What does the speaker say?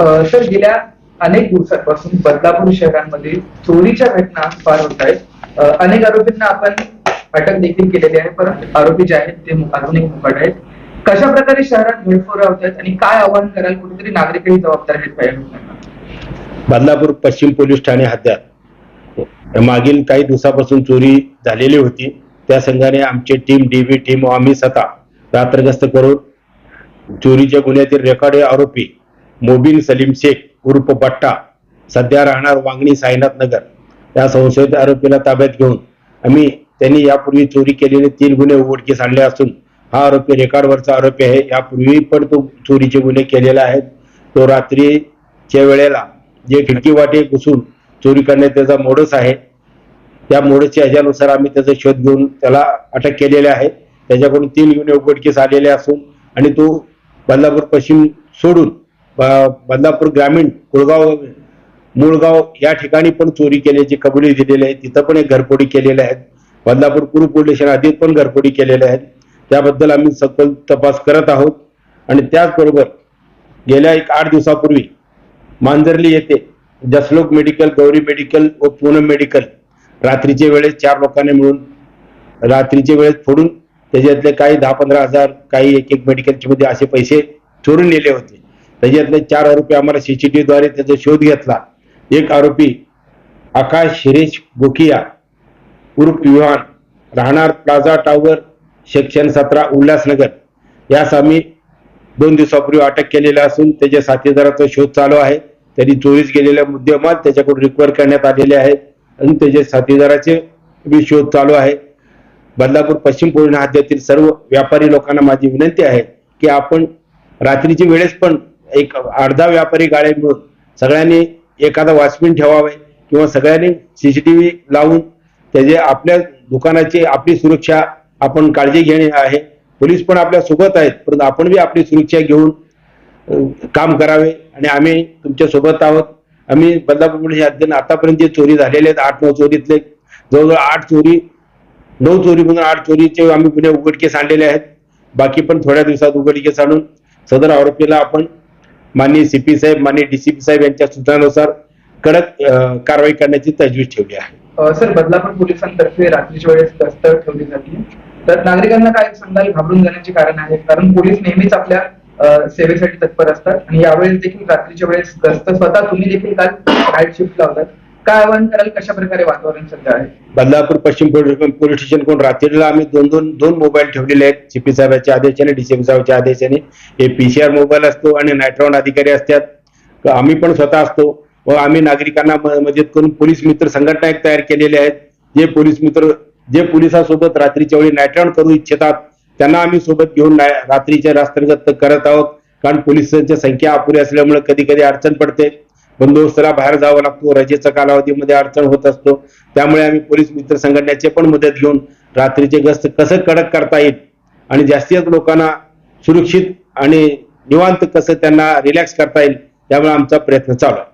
Sir गेल्या अनेक दिवसांपासून बदलापूर शहरांमध्ये चोरीच्या घटना फार होत आहेत. अनेक आरोपींना आपण अटक देखील केलेली आहे. परंतु आरोपी जे आहेत ते अजूनही मुकाट आहेत. कशा प्रकारे शहरात घडफोड होत आहेत आणि काय आव्हान कराल? कुठेतरी नागरिकही जबाबदार आहेत बदलापूर पश्चिम पोलीस ठाणे हद्द्यात मागील काही दिवसापासून चोरी झालेली होती. त्या संघाने आमची टीम डीबी टीम आम्ही स्वतः रात्रगस्त करून चोरीच्या गुन्ह्यातील रेकॉर्ड आरोपी मोबिन सलीम शेख उर्फ बट्टा सध्या राहणार वांगणी साईनाथ नगर. या संशयित आरोपीला ताब्यात घेऊन आम्ही त्यांनी यापूर्वी चोरी केलेले तीन गुन्हे उघडकीस आणले असून हा आरोपी रेकॉर्डवरचा आरोपी आहे. यापूर्वी पण तो चोरीचे गुन्हे केलेले आहेत. तो रात्रीच्या वेळेला जे खिडकी वाटे घुसून चोरी करण्यात त्याचा मोडस आहे त्या मोडसच्या ह्याच्यानुसार आम्ही त्याचा शोध घेऊन त्याला अटक केलेले आहे. त्याच्याकडून तीन गुन्हे उघडकीस आलेले असून आणि तो बदलापूर पश्चिम सोडून बदलापूर ग्रामीण कुळगाव मुळगाव या ठिकाणी पण चोरी केल्याची कबुली दिलेली आहे तिथं पण एक घरफोडी केलेल्या आहेत. बदलापूर पूर्व पोलीस स्टेशन आधीच पण घरफोडी केलेल्या आहेत. त्याबद्दल आम्ही सखोल तपास करत आहोत. आणि त्याचबरोबर गेल्या एक आठ दिवसापूर्वी मांजरली येथे जसलोक मेडिकल गौरी मेडिकल व पूनम मेडिकल रात्रीच्या वेळेस चार लोकांनी मिळून रात्रीच्या वेळेस फोडून त्याच्यातले काही दहा पंधरा हजार काही एक एक मेडिकलच्या मध्ये असे पैसे चोरून नेले होते. त्याच्यातले चार आरोपी आम्हाला सीसीटीव्हीद्वारे त्याचा शोध घेतला. एक आरोपी आकाश शिरीष गोकिया उर्फ युहान राहणार प्लाझा टावर सेक्शन सतरा उल्हासनगर. यास आम्ही दोन दिवसापूर्वी अटक केलेला असून त्याच्या साथीदाराचा शोध चालू आहे. त्यांनी चोरीस गेलेला मुद्देमाल त्याच्याकडून रिकवर करण्यात आलेले आहेत आणि त्याच्या साथीदाराचे बी शोध चालू आहे. बदलापूर पश्चिम पोलीस हद्दीतील सर्व व्यापारी लोकांना माझी विनंती आहे की आपण रात्रीची वेळेस पण एक अर्धा व्यापारी गाड्या मिळून सगळ्यांनी एखादा वॉचमॅन ठेवावे किंवा सगळ्यांनी सीसीटीव्ही लावून त्याचे आपल्या दुकानाची आपली सुरक्षा आपण काळजी घेणे आहे. पोलीस पण आपल्यासोबत आहेत परंतु आपण बी आपली सुरक्षा घेऊन काम करावे आणि आम्ही तुमच्यासोबत आहोत. आम्ही बदलापूर हे अध्ययन आतापर्यंत जे चोरी झालेले आहेत आठ नऊ चोरीतले जवळजवळ आठ चोरी नऊ चोरी म्हणून आठ चोरीचे आम्ही गुन्हे उघडकीस आणलेले आहेत. बाकी पण थोड्या दिवसात उघडकीस आणून सदर आरोपीला आपण माननीय सीपी साहेब माननीय डीसीपी साहेब यांच्या सूचनानुसार कडक कारवाई करण्याची तजवीज ठेवली आहे. सर बदलापूर पोलिसांतर्फे रात्रीच्या वेळेस गस्त ठेवली जाते. तर नागरिकांना काय सांगाल घाबरून जाण्याचे कारण आहे कारण पोलीस नेहमीच आपल्या सेवेसाठी तत्पर असतात. आणि यावेळेस देखील रात्रीच्या वेळेस गस्त स्वतः तुम्ही देखील काल नाईट शिफ्ट लावतात काय आवाहन कराल कशा प्रकारे वातावरण सध्या आहे? बदलापूर पश्चिम पोलीस स्टेशन कोण रात्रीला आम्ही दोन दोन दोन मोबाईल ठेवलेले आहेत. सीपी साहेबांच्या आदेशाने डीसीपी साहेबांच्या आदेशाने. हे पीसीआर मोबाईल असतो आणि नायट्रॉन अधिकारी असतात. आम्ही पण स्वतः असतो व आम्ही नागरिकांना मदत करून पोलीस मित्र संघटना एक तयार केलेले आहेत. जे पोलीस मित्र जे पोलिसांसोबत रात्रीच्या वेळी नायट्रॉन करू इच्छितात त्यांना आम्ही सोबत घेऊन रात्रीच्या रास्त्रगत करत आहोत. कारण पोलिसांची संख्या अपुरी असल्यामुळे कधी कधी अडचण पडते. बंदोबस्ताला बाहेर जावं लागतो. रजेचा कालावधीमध्ये अडचण होत असतो. त्यामुळे आम्ही पोलीस मित्र संघटनेचे पण मदत घेऊन रात्रीचे गस्त कसं कडक करता येईल आणि जास्तीत लोकांना सुरक्षित आणि निवांत कसं त्यांना रिलॅक्स करता येईल त्यामुळे आमचा प्रयत्न चालू आहे.